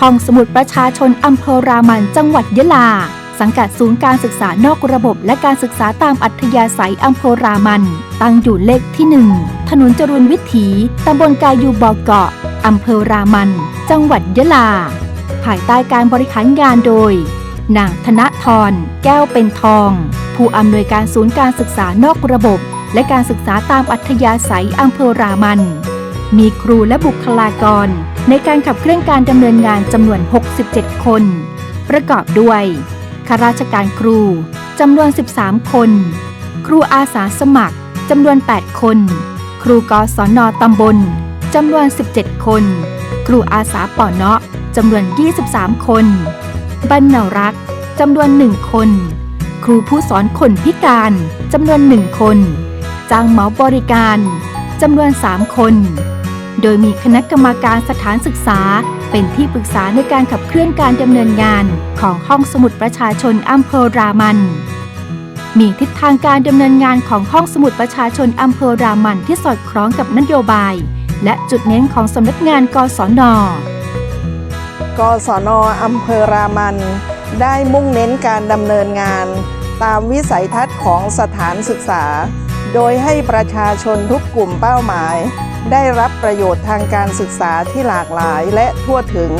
ห้องสมุดประชาชนอำเภอรามันจังหวัดยะลา สังกัดศูนย์การศึกษานอกระบบและการศึกษาตามอัธยาศัยอำเภอรามัน ตั้งอยู่เลขที่ 1 ถนนจรุนวิถี ตำบลกายูบอเกาะอำเภอรามัน จังหวัดยะลา ภายใต้การบริหารงานโดย นางธนทร แก้วเป็นทอง ผู้อำนวยการศูนย์การศึกษานอกระบบ และการศึกษาตามอัธยาศัยอำเภอรามัน มีครูและบุคลากร ในการขับเคลื่อนการดำเนินงานจำนวน 67 คน ประกอบด้วยข้าราชการครูจำนวน 13 คน ครูอาสาสมัครจำนวน 8 คน ครูกศนตำบลจำนวน 17 คน ครูอาสาป่อเนาะจำนวน 23 คนบรรณารักษ์จำนวน 1 คน ครูผู้สอนคนพิการจำนวน 1 คน จ้างเหมาบริการจำนวน 3 คน โดยมีคณะกรรมการสถานศึกษา เป็นที่ปรึกษาในการขับเคลื่อนการดำเนินงานของห้องสมุดประชาชนอำเภอรามัน มีทิศทางการดำเนินงานของห้องสมุดประชาชนอำเภอรามันที่สอดคล้องกับนโยบาย และจุดเน้นของสำนักงานกศนกศนอำเภอรามัน ได้มุ่งเน้นการดำเนินงาน ตามวิสัยทัศน์ของสถานศึกษา โดยให้ประชาชนทุกกลุ่มเป้าหมาย ได้รับประโยชน์ทางการศึกษาที่หลากหลายและทั่วถึง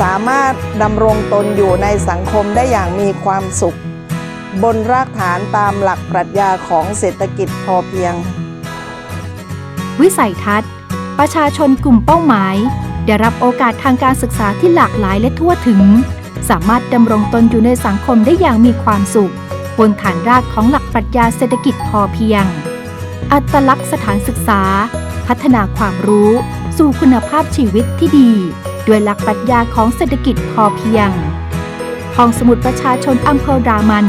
สามารถดำรงตนอยู่ในสังคมได้อย่างมีความสุข บนรากฐานตามหลักปรัชญาของเศรษฐกิจพอเพียง วิสัยทัศน์ ประชาชนกลุ่มเป้าหมาย ได้รับโอกาสทางการศึกษาที่หลากหลายและทั่วถึง สามารถดำรงตนอยู่ในสังคมได้อย่างมีความสุข บนฐานรากของหลักปรัชญาเศรษฐกิจพอเพียง อัตลักษณ์สถานศึกษา พัฒนาความรู้ สู่คุณภาพชีวิตที่ดี ด้วยหลักปรัชญาของเศรษฐกิจพอเพียง ห้องสมุดประชาชนอำเภอรามัน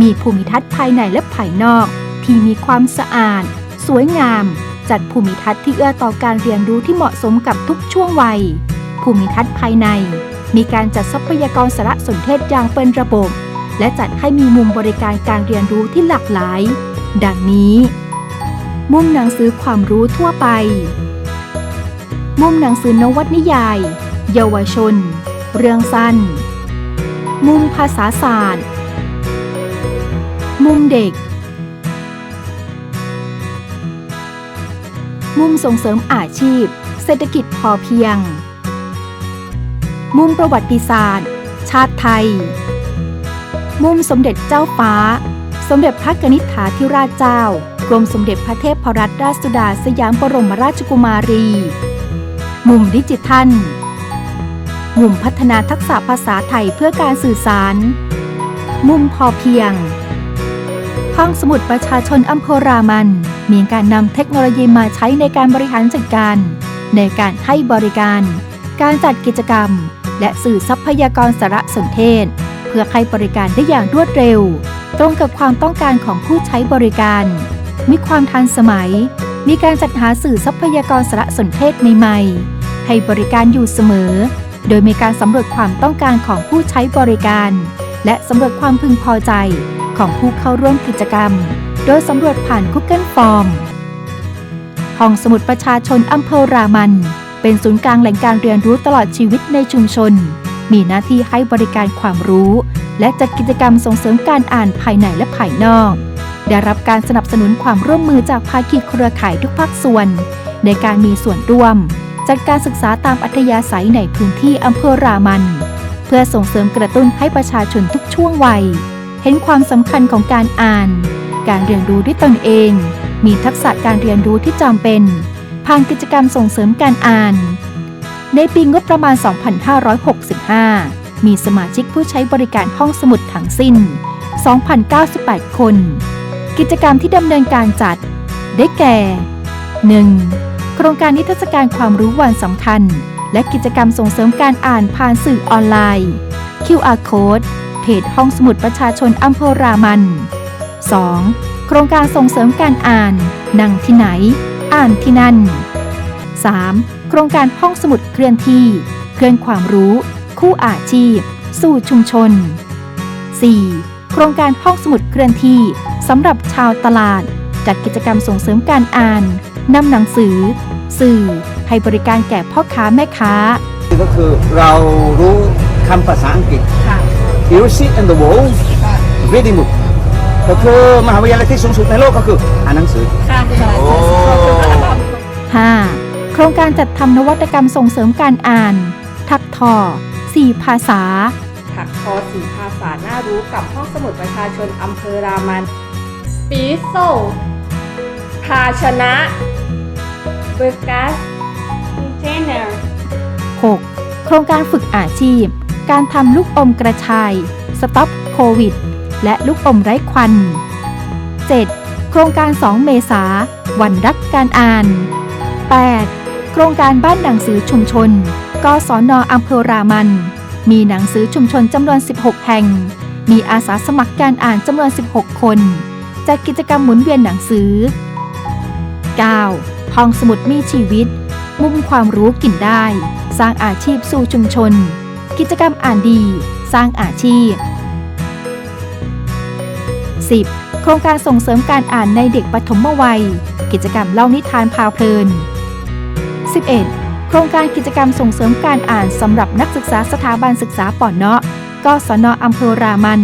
มีภูมิทัศน์ภายในและภายนอก ที่มีความสะอาด สวยงาม จัดภูมิทัศน์ที่เอื้อต่อการเรียนรู้ที่เหมาะสมกับทุกช่วงวัย ภูมิทัศน์ภายใน มีการจัดทรัพยากรสารสนเทศอย่างเป็นระบบ และจัดให้มีมุมบริการการเรียนรู้ที่หลากหลาย ดังนี้ มุมหนังสือความรู้ทั่วไป มุมหนังสือนวนิยาย เยาวชน เรื่องสั้น มุมภาษาศาสตร์ มุมเด็ก มุมส่งเสริมอาชีพ เศรษฐกิจพอเพียง มุมประวัติศาสตร์ ชาติไทย มุมสมเด็จเจ้าฟ้า สมเด็จพระกนิษฐาธิราชเจ้า กรมสมเด็จพระเทพรัตนราชสุดาสยามบรมราชกุมารี มุมดิจิทัล มุมพัฒนาทักษะภาษาไทยเพื่อการสื่อสาร มุมพอเพียง ห้องสมุดประชาชนอำเภอรามัน มีการนำเทคโนโลยีมาใช้ในการบริหารจัดการ ในการให้บริการ การจัดกิจกรรม และสื่อทรัพยากรสารสนเทศ เพื่อให้บริการได้อย่างรวดเร็วตรงกับความต้องการของผู้ใช้บริการ มีความทันสมัย มีการจัดหาสื่อทรัพยากรสารสนเทศใหม่ๆ ให้บริการอยู่เสมอ โดยมีการสำรวจความต้องการของผู้ใช้บริการ และสำรวจความพึงพอใจของผู้เข้าร่วมกิจกรรม โดยสำรวจผ่าน Google Form ห้องสมุดประชาชนอำเภอรามัน เป็นศูนย์กลางแหล่งการเรียนรู้ตลอดชีวิตในชุมชน มีหน้าที่ให้บริการความรู้ และจัดกิจกรรมส่งเสริมการอ่านภายในและภายนอก ได้รับการสนับสนุนความร่วมมือจากภาคีเครือข่ายทุกภาคส่วน ในการมีส่วนร่วม จัดการศึกษาตามอัธยาศัยในพื้นที่อำเภอรามัน เพื่อส่งเสริมกระตุ้นให้ประชาชนทุกช่วงวัย เห็นความสำคัญของการอ่าน การเรียนรู้ด้วยตนเอง มีทักษะการเรียนรู้ที่จำเป็น ผ่านกิจกรรมส่งเสริมการอ่าน ในปีงบประมาณ 2565 มีสมาชิกผู้ใช้บริการห้องสมุดทั้งสิ้น 2,098 คน กิจกรรมที่ดำเนินการจัด ได้แก่ 1. โครงการนิทรรศการความรู้วันสำคัญ และกิจกรรมส่งเสริมการอ่านผ่านสื่อออนไลน์ QR Code เพจห้องสมุดประชาชนอำเภอรามัน 2. โครงการส่งเสริมการอ่าน นั่งที่ไหน อ่านที่นั่น 3. โครงการห้องสมุดเคลื่อนที่ เคลื่อนความรู้ คู่อาชีพ สู่ชุมชน 4. โครงการห้องสมุดเคลื่อนที่ สำหรับชาวตลาด จัดกิจกรรมส่งเสริมการอ่านนำหนังสือ สื่อ ให้บริการแก่พ่อค้าแม่ค้าถึงก็คือเรารู้คำภาษาอังกฤษค่ะ You sit in the wall ค่ะ reading book ก็คือมหาวิทยาลัยที่สูงสุดในโลกก็คืออ่านหนังสือค่ะ 5. โครงการจัดทำนวัตกรรมส่งเสริมการอ่าน ทักทอ4ภาษา ถักทอสีภาษาน่ารู้กับห้องสมุดประชาชนอำเภอรามัน ปีโซภาชนะเบกัสคอนเทนเนอร์ 6. โครงการฝึกอาชีพ การทำลูกอมกระชาย สต็อปโควิด และลูกอมไร้ควัน 7. โครงการ 2 เมษา วันรักการอ่าน 8. โครงการบ้านหนังสือชุมชน กศนอำเภอรามัน มีหนังสือชุมชนจำนวน 16 แห่ง มีอาสาสมัครการอ่านจำนวน 16 คน จัดกิจกรรมหมุนเวียนหนังสือ 9. ห้องสมุดมีชีวิต มุมความรู้กินได้ สร้างอาชีพสู่ชุมชน กิจกรรมอ่านดี สร้างอาชีพ 10. โครงการส่งเสริมการอ่านในเด็กปฐมวัย กิจกรรมเล่านิทานพาเพลิน 11. โครงการกิจกรรมส่งเสริมการอ่านสำหรับนักศึกษาสถาบันศึกษาป่อนเนาะกศนอำเภอรามัน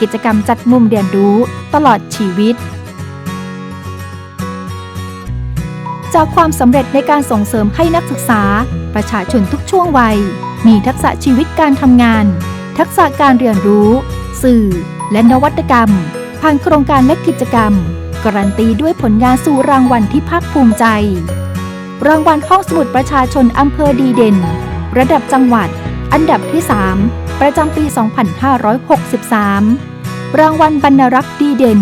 กิจกรรมจัดมุมเรียนรู้ตลอดชีวิต จากความสำเร็จในการส่งเสริมให้นักศึกษา ประชาชนทุกช่วงวัย มีทักษะชีวิตการทำงาน ทักษะการเรียนรู้ สื่อ และนวัตกรรม ผ่านโครงการและกิจกรรม การันตีด้วยผลงานสู่รางวัลที่ภาคภูมิใจ รางวัลห้องสมุดประชาชนอำเภอดีเด่น ระดับจังหวัด อันดับที่ 3 ประจำปี 2563 รางวัลบรรณรักษ์ดีเด่น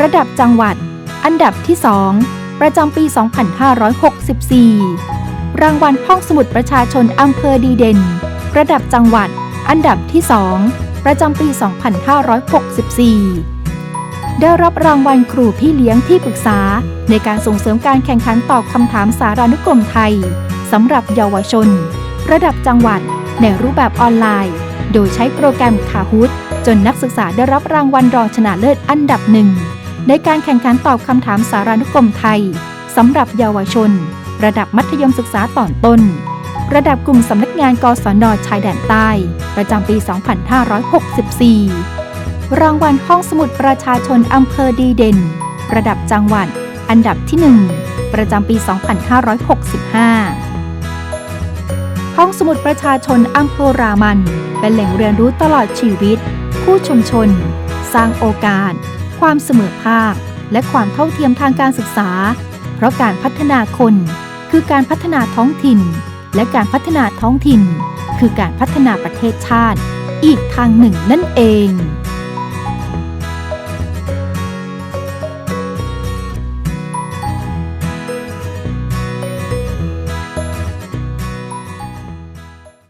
ระดับจังหวัด อันดับที่ 2 ประจำปี 2564 รางวัลห้องสมุดประชาชนอำเภอดีเด่น ระดับจังหวัด อันดับที่ 2 ประจำปี 2564ได้รับรางวัลครูพี่เลี้ยงที่ปรึกษา ในการส่งเสริมการแข่งขันตอบคำถามสารานุกรมไทยสำหรับเยาวชน ระดับจังหวัด ในรูปแบบออนไลน์ โดยใช้โปรแกรมคาฮุดจนนักศึกษาได้รับรางวัลรองชนะเลิศอันดับหนึ่งในการแข่งขันตอบคำถามสารานุกรมไทยสำหรับเยาวชน ระดับมัธยมศึกษาตอนต้น ระดับกลุ่มสำนักงานกศนชายแดนใต้ ประจำปี 2564 รางวัลห้องสมุดประชาชนอำเภอดีเด่น ระดับจังหวัด อันดับที่ 1 ประจำปี 2565 ห้องสมุดประชาชนอำเภอรามัน เป็นแหล่งเรียนรู้ตลอดชีวิต ผู้ชุมชน สร้างโอกาส ความเสมอภาค และความเท่าเทียมทางการศึกษา เพราะการพัฒนาคน คือการพัฒนาท้องถิ่น และการพัฒนาท้องถิ่น คือการพัฒนาประเทศชาติ อีกทางหนึ่งนั่นเอง